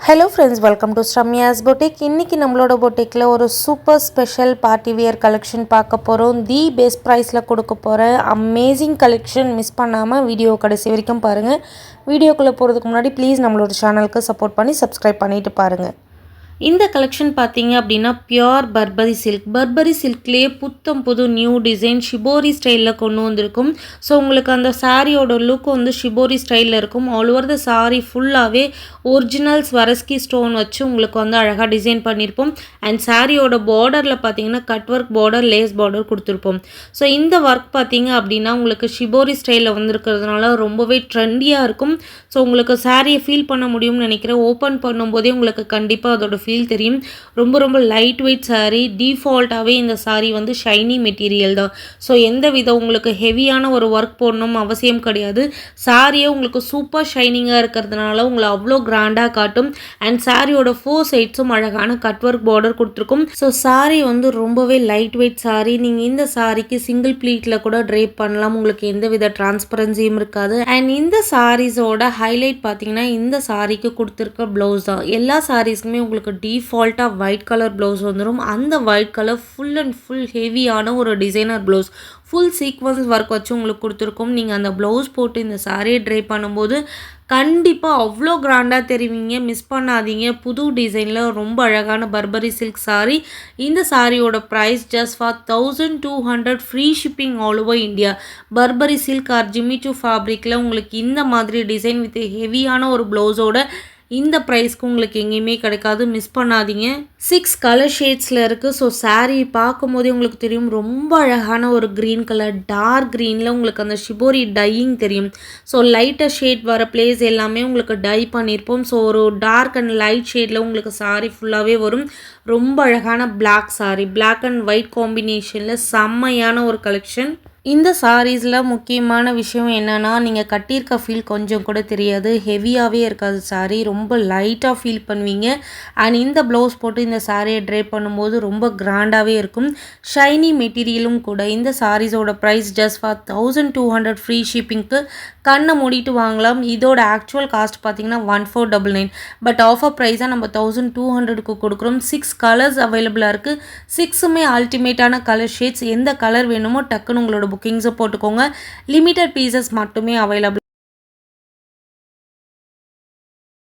Hello friends welcome to Sramya's boutique இன்றைக்கி நம்மளோட பொட்டிக்கில் ஒரு super special party wear collection பார்க்க போகிறோம் தி பெஸ்ட் ப்ரைஸில் கொடுக்க போகிற அமேசிங் கலெக்ஷன் மிஸ் பண்ணாமல் வீடியோ கடைசி வரைக்கும் பாருங்கள் வீடியோக்குள்ளே போகிறதுக்கு முன்னாடி ப்ளீஸ் நம்மளோட சேனலுக்கு சப்போர்ட் பண்ணி சப்ஸ்கிரைப் பண்ணிவிட்டு பாருங்கள் இந்த கலெக்ஷன் பார்த்தீங்க அப்படின்னா பியோர் பர்பரி சில்க் பர்பரி சில்க்லேயே புத்தம் புது நியூ டிசைன் ஷிபோரி ஸ்டைலில் கொண்டு வந்திருக்கும். ஸோ உங்களுக்கு அந்த சாரியோட லுக் வந்து ஷிபோரி ஸ்டைலில் இருக்கும். ஆல் ஓவர் த சாரி ஃபுல்லாகவே ஒரிஜினல் ஸ்வரஸ்கி ஸ்டோன் வச்சு உங்களுக்கு வந்து அழகாக டிசைன் பண்ணியிருப்போம் அண்ட் சாரியோட பார்டரில் பார்த்தீங்கன்னா cut work border lace border கொடுத்துருப்போம். ஸோ இந்த ஒர்க் பார்த்தீங்க அப்படின்னா உங்களுக்கு ஷிபோரி ஸ்டைலில் வந்திருக்கிறதுனால ரொம்பவே ட்ரெண்டியாக இருக்கும். ஸோ உங்களுக்கு சாரியை ஃபீல் பண்ண முடியும்னு நினைக்கிறேன். ஓப்பன் பண்ணும்போதே உங்களுக்கு கண்டிப்பாக அதோட ஃபீல் தெரியும். ரொம்ப ரொம்ப லைட் வெயிட் சாரீ டிஃபால்ட்டாகவே இந்த சாரீ வந்து ஷைனி மெட்டீரியல் தான். ஸோ எந்த வித உங்களுக்கு ஹெவியான ஒரு ஒர்க் போடணும் அவசியம் கிடையாது. சாரியே உங்களுக்கு சூப்பர் ஷைனிங்காக இருக்கிறதுனால உங்களை அவ்வளோ கிராண்டாக காட்டும். அண்ட் சாரியோட ஃபோர் சைட்ஸும் அழகான கட் ஒர்க் பார்டர் கொடுத்துருக்கும். ஸோ சாரீ வந்து ரொம்பவே லைட் வெயிட் சாரீ நீங்கள் இந்த சாரிக்கு சிங்கிள் ப்ளீட்டில் கூட ட்ரேப் பண்ணலாம். உங்களுக்கு எந்த வித டிரான்ஸ்பரன்சியும் இருக்காது. அண்ட் இந்த சாரீஸோட ஹைலைட் பார்த்தீங்கன்னா இந்த சாரிக்கு கொடுத்துருக்க ப்ளவுஸ் தான். எல்லா சாரீஸ்க்குமே உங்களுக்கு டீஃபால்ட்டாக ஒயிட் கலர் ப்ளவுஸ் வந்துடும் அந்த white colour full and full ஹெவியான ஒரு designer blouse full sequins work வச்சு உங்களுக்கு கொடுத்துருக்கோம். நீங்கள் அந்த ப்ளவுஸ் போட்டு இந்த சாரியை ட்ரை பண்ணும்போது கண்டிப்பாக அவ்வளோ கிராண்டாக தெரிவிங்க. மிஸ் பண்ணாதீங்க. புது டிசைனில் ரொம்ப அழகான பர்பரி சில்க் சாரி இந்த சாரியோட price just for thousand two hundred free shipping all over India Burberry silk or ஜிமிச்சு ஃபேப்ரிக்கில் உங்களுக்கு இந்த மாதிரி டிசைன் வித் ஹெவியான ஒரு ப்ளவுஸோட இந்த ப்ரைஸ்க்கு உங்களுக்கு எங்கேயுமே கிடைக்காது. மிஸ் பண்ணாதீங்க. சிக்ஸ் கலர் ஷேட்ஸில் இருக்குது ஸோ சாரீ பார்க்கும்போதே உங்களுக்கு தெரியும். ரொம்ப அழகான ஒரு க்ரீன் கலர் டார்க் க்ரீனில் உங்களுக்கு அந்த ஷிபோரி டையிங் தெரியும். ஸோ லைட்டாக ஷேட் வர பிளேஸ் எல்லாமே உங்களுக்கு டை பண்ணியிருப்போம் ஸோ ஒரு டார்க் அண்ட் லைட் ஷேடில் உங்களுக்கு சாரீ ஃபுல்லாகவே வரும். ரொம்ப அழகான black sari black and white காம்பினேஷனில் செம்மையான ஒரு கலெக்ஷன் இந்த சாரீஸில் முக்கியமான விஷயம் என்னென்னா நீங்கள் கட்டியிருக்க ஃபீல் கொஞ்சம் கூட தெரியாது. ஹெவியாகவே இருக்காது சாரீ ரொம்ப லைட்டாக ஃபீல் பண்ணுவீங்க. அண்ட் இந்த ப்ளவுஸ் போட்டு இந்த சாரியை ட்ரை பண்ணும்போது ரொம்ப கிராண்டாகவே இருக்கும். ஷைனி மெட்டீரியலும் கூட இந்த சாரீஸோட price just for thousand two hundred free ஷிப்பிங்க்கு கண்ணை மூடிட்டு வாங்கலாம். இதோட ஆக்சுவல் காஸ்ட் பார்த்தீங்கன்னா one four double nine but offer ப்ரைஸாக நம்ம தௌசண்ட் டூ ஹண்ட்ரடுக்கு கொடுக்குறோம். சிக்ஸ் கலர்ஸ் அவைலபிளாக இருக்குது சிக்ஸுமே அல்டிமேட்டான கலர் ஷேட்ஸ் எந்த கலர் வேணுமோ டக்குன்னு உங்களோட புக்கிங்ஸை போட்டுக்கோங்க. லிமிட்டட் பீசஸ் மட்டுமே அவைலபிள்